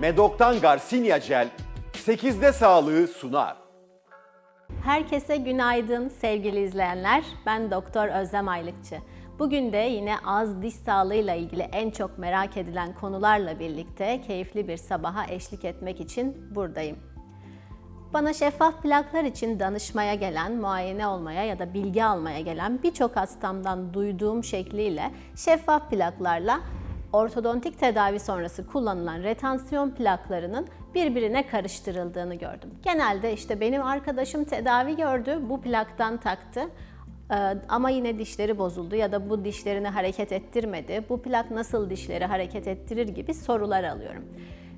Medok'tan Garcinia Gel 8'de sağlığı sunar. Herkese günaydın sevgili izleyenler. Ben Doktor Özlem Aylıkçı. Bugün de yine ağız diş sağlığıyla ilgili en çok merak edilen konularla birlikte keyifli bir sabaha eşlik etmek için buradayım. Bana şeffaf plaklar için danışmaya gelen, muayene olmaya ya da bilgi almaya gelen birçok hastamdan duyduğum şekliyle şeffaf plaklarla ortodontik tedavi sonrası kullanılan retansiyon plaklarının birbirine karıştırıldığını gördüm. Genelde işte benim arkadaşım tedavi gördü, bu plaktan taktı. Ee, ama yine dişleri bozuldu ya da bu dişlerini hareket ettirmedi. Bu plak nasıl dişleri hareket ettirir gibi sorular alıyorum.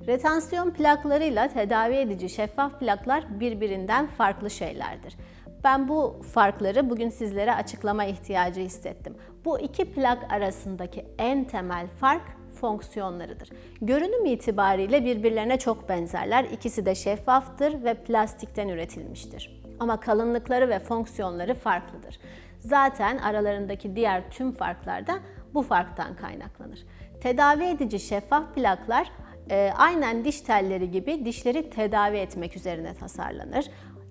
Retansiyon plaklarıyla tedavi edici şeffaf plaklar birbirinden farklı şeylerdir. Ben bu farkları bugün sizlere açıklama ihtiyacı hissettim. Bu iki plak arasındaki en temel fark fonksiyonlarıdır. Görünüm itibariyle birbirlerine çok benzerler. İkisi de şeffaftır ve plastikten üretilmiştir. Ama kalınlıkları ve fonksiyonları farklıdır. Zaten aralarındaki diğer tüm farklar da bu farktan kaynaklanır. Tedavi edici şeffaf plaklar e, aynen diş telleri gibi dişleri tedavi etmek üzerine tasarlanır.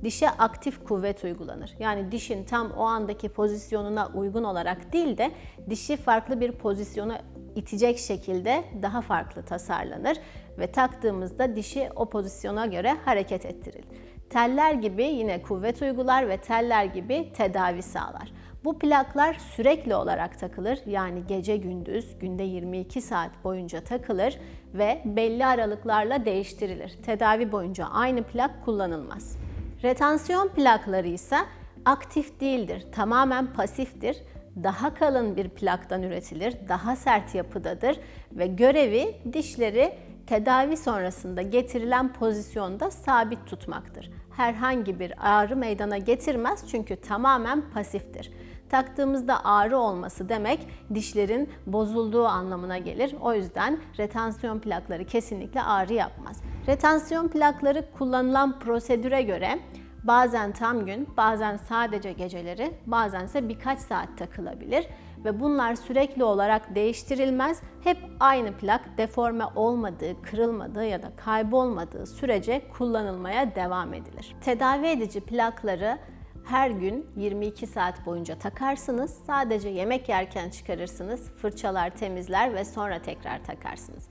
Dişe aktif kuvvet uygulanır. Yani dişin tam o andaki pozisyonuna uygun olarak değil de dişi farklı bir pozisyona itecek şekilde daha farklı tasarlanır ve taktığımızda dişi o pozisyona göre hareket ettirilir. Teller gibi yine kuvvet uygular ve teller gibi tedavi sağlar. Bu plaklar sürekli olarak takılır yani gece gündüz günde 22 saat boyunca takılır ve belli aralıklarla değiştirilir. Tedavi boyunca aynı plak kullanılmaz. Retansiyon plakları ise aktif değildir, tamamen pasiftir. Daha kalın bir plaktan üretilir, daha sert yapıdadır ve görevi dişleri tedavi sonrasında getirilen pozisyonda sabit tutmaktır. Herhangi bir ağrı meydana getirmez çünkü tamamen pasiftir. Taktığımızda ağrı olması demek dişlerin bozulduğu anlamına gelir. O yüzden retansiyon plakları kesinlikle ağrı yapmaz. Retansiyon plakları kullanılan prosedüre göre bazen tam gün, bazen sadece geceleri, bazense birkaç saat takılabilir ve bunlar sürekli olarak değiştirilmez. Hep aynı plak deforme olmadığı, kırılmadığı ya da kaybolmadığı sürece kullanılmaya devam edilir. Tedavi edici plakları her gün 22 saat boyunca takarsınız. Sadece yemek yerken çıkarırsınız, fırçalar temizler ve sonra tekrar takarsınız.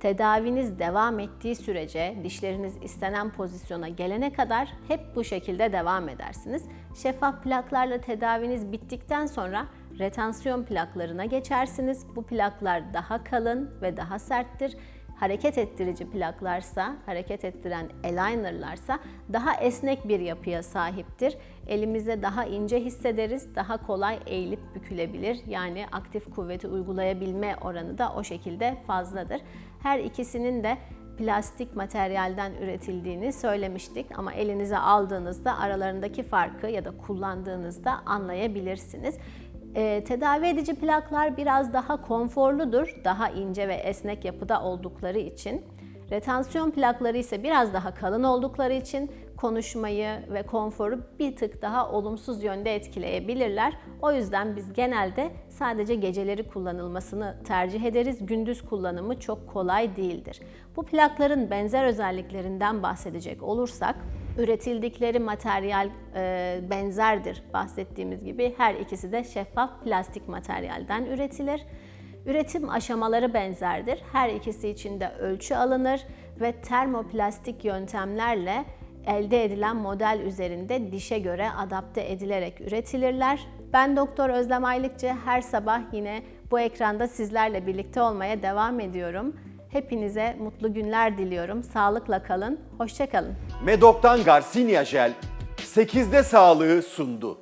Tedaviniz devam ettiği sürece dişleriniz istenen pozisyona gelene kadar hep bu şekilde devam edersiniz. Şeffaf plaklarla tedaviniz bittikten sonra retansiyon plaklarına geçersiniz. Bu plaklar daha kalın ve daha serttir. Hareket ettirici plaklarsa, hareket ettiren alignerlarsa daha esnek bir yapıya sahiptir. Elimize daha ince hissederiz, daha kolay eğilip bükülebilir. Yani aktif kuvveti uygulayabilme oranı da o şekilde fazladır. Her ikisinin de plastik materyalden üretildiğini söylemiştik ama elinize aldığınızda aralarındaki farkı ya da kullandığınızda anlayabilirsiniz. E, tedavi edici plaklar biraz daha konforludur, daha ince ve esnek yapıda oldukları için. Retansiyon plakları ise biraz daha kalın oldukları için konuşmayı ve konforu bir tık daha olumsuz yönde etkileyebilirler. O yüzden biz genelde sadece geceleri kullanılmasını tercih ederiz. Gündüz kullanımı çok kolay değildir. Bu plakların benzer özelliklerinden bahsedecek olursak, üretildikleri materyal e, benzerdir. Bahsettiğimiz gibi her ikisi de şeffaf plastik materyalden üretilir. Üretim aşamaları benzerdir. Her ikisi için de ölçü alınır ve termoplastik yöntemlerle elde edilen model üzerinde dişe göre adapte edilerek üretilirler. Ben Doktor Özlem Aylıkçı her sabah yine bu ekranda sizlerle birlikte olmaya devam ediyorum. Hepinize mutlu günler diliyorum. Sağlıkla kalın, hoşça kalın. Medok'tan Garcinia Gel 8'de sağlığı sundu.